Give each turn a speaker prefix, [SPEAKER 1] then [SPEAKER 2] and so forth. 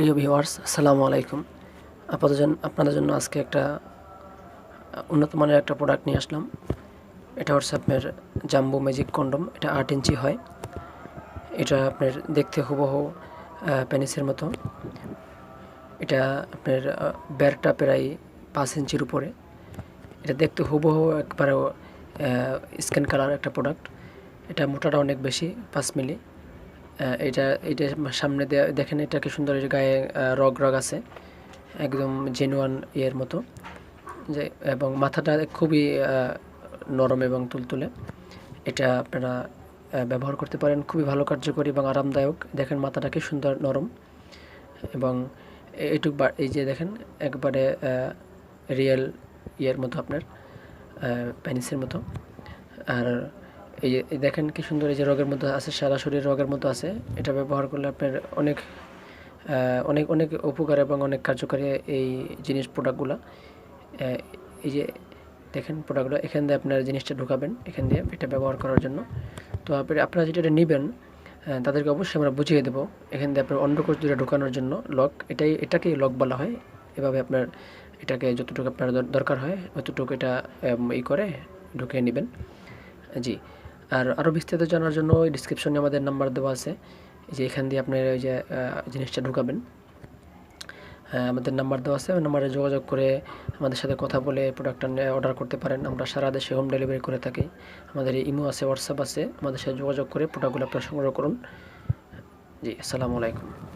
[SPEAKER 1] প্রিয় ভিউয়ার্স, আসসালামু আলাইকুম। আপাতত আপনাদের জন্য আজকে একটা উন্নত মানের একটা প্রোডাক্ট নিয়ে আসলাম। এটা হচ্ছে আপনার জাম্বো ম্যাজিক কন্ডম এটা আট ইঞ্চি হয়। এটা আপনার দেখতে হুবহু পেনিসের মতো। এটা আপনার ব্যারটা প্রায় পাঁচ ইঞ্চির উপরে। এটা দেখতে হুবহু একবারে স্কিন কালার একটা প্রোডাক্ট এটা মোটাটা অনেক বেশি, পাঁচ মিলি। এটা এটা সামনে দেখেন এটা কি সুন্দর গায়ে রগ রগ আছে, একদম জেনুয়ান ইয়ের মতো, যে, এবং মাথাটা খুবই নরম এবং তুলতুলে, এটা আপনারা ব্যবহার করতে পারেন, খুবই ভালো, কার্যকরী এবং আরামদায়ক, দেখেন মাথাটা কি সুন্দর, নরম, এবং এ- এইটুক বা- এই যে দেখেন, একবারে রিয়েল ইয়ের মতো আপনার প্যানিসের মতো, আর এই যে দেখেন কি সুন্দর এই যে রোগের মধ্যে আছে, সারা শরীর রোগের মতো আছে। এটা ব্যবহার করলে আপনার অনেক অনেক অনেক উপকার এবং অনেক কার্যকারী এই জিনিস প্রোডাক্টগুলো এই যে দেখেন প্রোডাক্টগুলো এখান দিয়ে আপনার জিনিসটা ঢুকাবেন, এখান দিয়ে এটা ব্যবহার করার জন্য। তো আপনি আপনারা যেটা এটা নেবেন তাদেরকে অবশ্যই আমরা বুঝিয়ে দেবো, এখান দিয়ে আপনার অন্ডকোষ দুটো ঢোকানোর জন্য লক। এটাই, এটাকেই লক বলা হয়। এভাবে আপনার এটাকে যতটুকু আপনার দরকার হয়, অতটুকু এটা ই করে ঢুকিয়ে নেবেন। জি। আর আরও বিস্তারিত জানার জন্য ওই ডিসক্রিপশনে আমাদের নাম্বার দেওয়া আছে। যে এখান দিয়ে আপনার ওই যে জিনিসটা ঢুকাবেন। আমাদের নাম্বার দেওয়া আছে। নাম্বারে যোগাযোগ করে আমাদের সাথে কথা বলে প্রোডাক্টটা অর্ডার করতে পারেন। আমরা সারা দেশে হোম ডেলিভারি করে থাকি। আমাদের ইমো আছে হোয়াটসঅ্যাপ আছে। আমাদের সাথে যোগাযোগ করে প্রোডাক্টগুলো আপনারা সংগ্রহ করুন। জি, আসসালামু আলাইকুম।